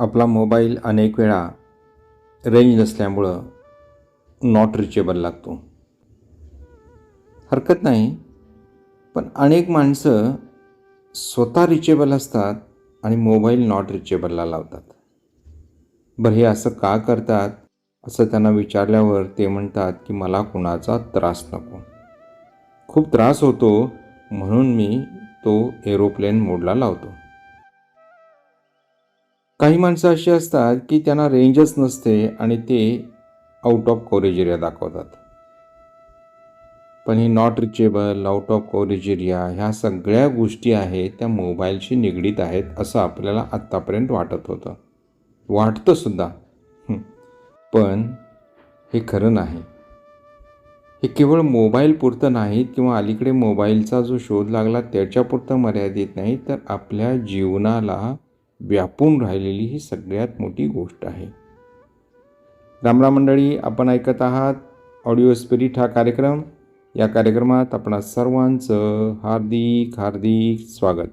आपला मोबाईल अनेक वेळा रेंज नसल्यामुळं नॉट रिचेबल लागतो. हरकत नाही पण अनेक माणसं स्वतः रिचेबल असतात आणि मोबाईल नॉट रिचेबलला लावतात. बरं हे असं का करतात? असं त्यांना विचारल्यावर ते म्हणतात की मला कुणाचा त्रास नको. खूप त्रास होतो म्हणून मी तो एरोप्लेन मोडला लावतो. काही माणसं अशी असतात की त्यांना रेंजच नसते आणि ते आउट ऑफ कव्हरेज एरिया दाखवतात. पण ही not reachable out of coverage area ह्या सगळ्या गोष्टी आहेत त्या मोबाईलशी निगडीत आहेत असं आपल्याला आत्तापर्यंत वाटत होतं. वाटतं सुद्धा. पण हे खरं नाही. हे केवळ मोबाईल पुरतं नाहीत किंवा अलीकडे मोबाईलचा जो शोध लागला त्याच्यापुरतं मर्यादित नाही तर आपल्या जीवनाला व्यापून राहिलेली ही सगळ्यात मोठी गोष्ट आहे. रामराम मंडळी आपण ऐकत आहात ऑडिओ स्पिरिट हा कार्यक्रम. या कार्यक्रमात आपणा सर्वांचं हार्दिक हार्दिक स्वागत.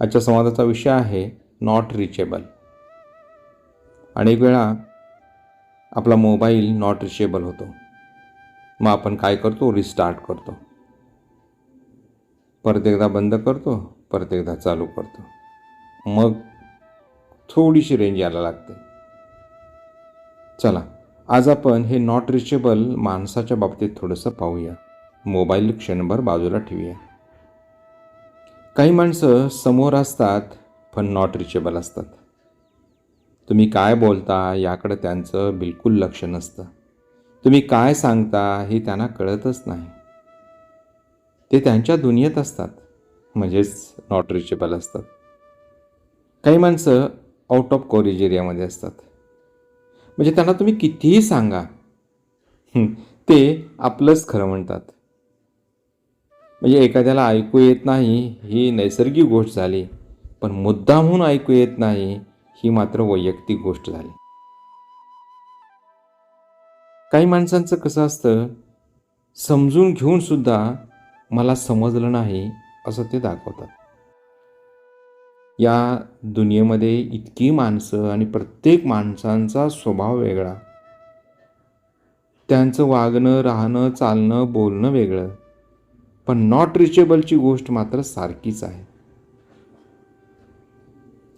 आजच्या संवादाचा विषय आहे नॉट रिचेबल अनेक वेळा आपला मोबाईल नॉट रिचेबल होतो. मग आपण काय करतो? रिस्टार्ट करतो. परत एकदा बंद करतो परत एकदा चालू करतो. मग थोडीशी रेंज यायला लागते. चला आज आपण हे नॉट रिचेबल माणसाच्या बाबतीत थोडंसं पाहूया. मोबाईल क्षणभर बाजूला ठेवूया. काही माणसं समोर असतात पण नॉट रिचेबल असतात. तुम्ही काय बोलता याकडं त्यांचं बिलकुल लक्ष नसतं. तुम्ही काय सांगता हे त्यांना कळतच नाही. ते त्यांच्या दुनियेत असतात म्हणजेच नॉट रिचेबल असतात. काही माणसं आउट ऑफ कॉरेज एरियामध्ये असतात. म्हणजे त्यांना तुम्ही कितीही सांगा ते आपलंच खरं म्हणतात. म्हणजे एखाद्याला ऐकू येत नाही ही नैसर्गिक गोष्ट झाली पण मुद्दामहून ऐकू येत नाही ही मात्र वैयक्तिक गोष्ट झाली. काही माणसांचं कसं असतं समजून घेऊन सुद्धा मला समजलं नाही असं ते दाखवतात. या दुनियेमध्ये इतकी माणसं आणि प्रत्येक माणसांचा स्वभाव वेगळा. त्यांचं वागणं राहणं चालणं बोलणं वेगळं. पण नॉट रिचेबलची गोष्ट मात्र सारखीच आहे.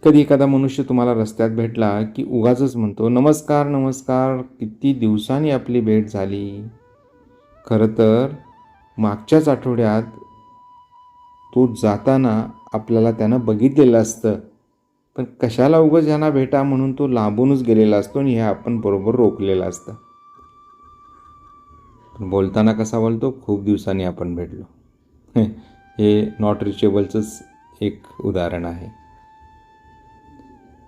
कधी एखादा मनुष्य तुम्हाला रस्त्यात भेटला की उगाच म्हणतो नमस्कार नमस्कार किती दिवसांनी आपली भेट झाली. खरं तर मागच्याच आठवड्यात तो जाताना आपल्याला त्यानं बघितलेलं असतं. पण कशाला उगाच ह्यांना भेटा म्हणून तो लांबूनच गेलेला असतो आणि हे आपण बरोबर रोखलेलं असतं? पण बोलताना कसा बोलतो? खूप दिवसांनी आपण भेटलो. हे नॉट रिचेबलचंच एक उदाहरण आहे.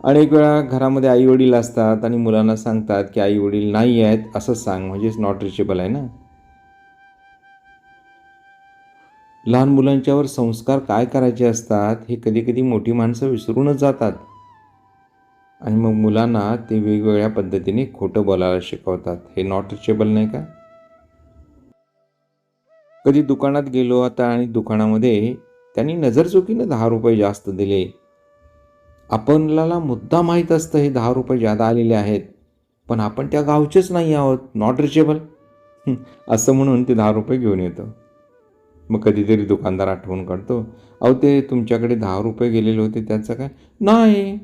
अनेक वेळा घरामध्ये आई वडील असतात आणि मुलांना सांगतात की आई वडील नाही आहेत असं सांग. म्हणजेच नॉट रिचेबल आहे ना? लहान मुलांच्यावर संस्कार काय करायचे असतात हे कधी कधी मोठी माणसं विसरूनच जातात. आणि मग मुलांना ते वेगवेगळ्या पद्धतीने खोटं बोलायला शिकवतात. हे नॉट रिचेबल नाही का? कधी दुकानात गेलो आता आणि दुकानामध्ये त्यांनी नजरचुकीनं दहा रुपये जास्त दिले. आपल्याला मुद्दा माहीत असतं हे दहा रुपये जादा आलेले आहेत. पण आपण त्या गावचेच नाही आहोत. नॉट रिचेबल असं म्हणून ते दहा रुपये घेऊन येतो. मग कधीतरी दुकानदार आठवण काढतो अहो ते तुमच्याकडे दहा रुपये गेलेले होते त्याचं काय? नाही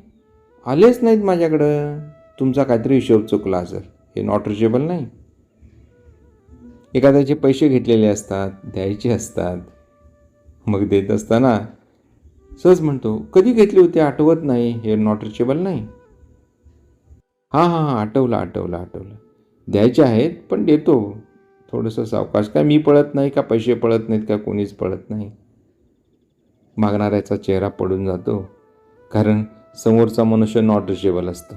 आलेच नाहीत माझ्याकडं. तुमचा काहीतरी हिशोब चुकला असेल. हे नॉट रिचेबल नाही. एखाद्याचे पैसे घेतलेले असतात द्यायचे असतात. मग देत असताना सहज म्हणतो कधी घेतले होते? आठवत नाही. हे नॉट रिचेबल नाही. हां हां हां आठवलं आठवलं आठवलं. द्यायचे आहेत पण देतो. थोडंसं सावकाश. काय मी पळत नाही का पैसे पळत नाहीत का कोणीच पळत नाही? मागणाऱ्याचा चेहरा पडून जातो. कारण समोरचा मनुष्य नॉट रिचेबल असतं.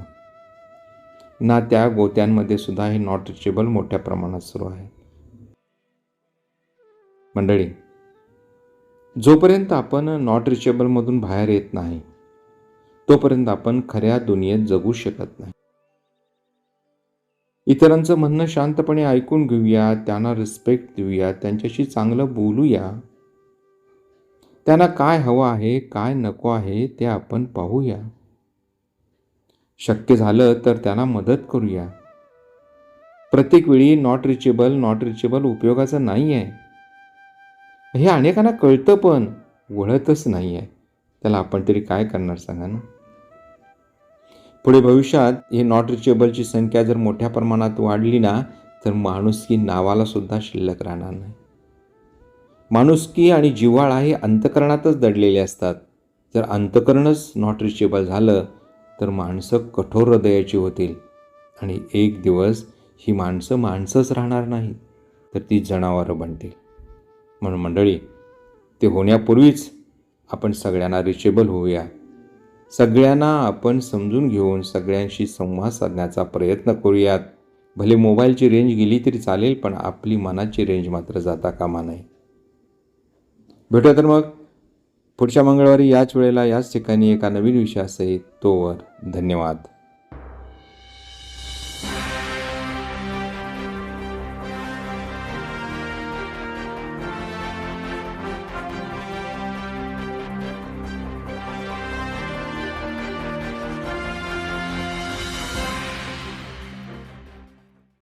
ना त्या गोत्यांमध्ये सुद्धा हे नॉट रिचेबल मोठ्या प्रमाणात सुरू आहे. मंडळी जोपर्यंत आपण नॉट रिचेबलमधून बाहेर येत नाही तोपर्यंत आपण खऱ्या दुनियेत जगू शकत नाही. इतरांचं म्हणणं शांतपणे ऐकून घेऊया त्यांना रिस्पेक्ट देऊया त्यांच्याशी चांगलं बोलूया. त्यांना काय हवं आहे काय नको आहे ते आपण पाहूया. शक्य झालं तर त्यांना मदत करूया. प्रत्येक वेळी नॉट रिचेबल नॉट रिचेबल उपयोगाचं नाही आहे हे अनेकांना कळतं पण वळतच नाही आहे त्याला आपण तरी काय करणार सांगा ना? पुढे भविष्यात हे नॉट रिचेबलची संख्या जर मोठ्या प्रमाणात वाढली ना तर माणुसकी नावालासुद्धा शिल्लक राहणार नाही. माणुसकी आणि जिव्हाळा हे अंतकरणातच दडलेले असतात. जर अंतकरणच नॉट रिचेबल झालं तर माणसं कठोर हृदयाची होतील आणि एक दिवस ही माणसं माणसंच राहणार नाही तर ती जनावरं बनतील. म्हणून मंडळी ते होण्यापूर्वीच आपण सगळ्यांना रिचेबल होऊया. सगळ्यांना आपण समजून घेऊन सगळ्यांशी संवाद साधण्याचा प्रयत्न करूयात. भले मोबाईलची रेंज गेली तरी चालेल पण आपली मनाची रेंज मात्र जाता कामा नये. भेटूया तर मग. पुढच्या मंगळवारी याच वेळेला याच ठिकाणी एका नवीन विषयासहित तोवर धन्यवाद.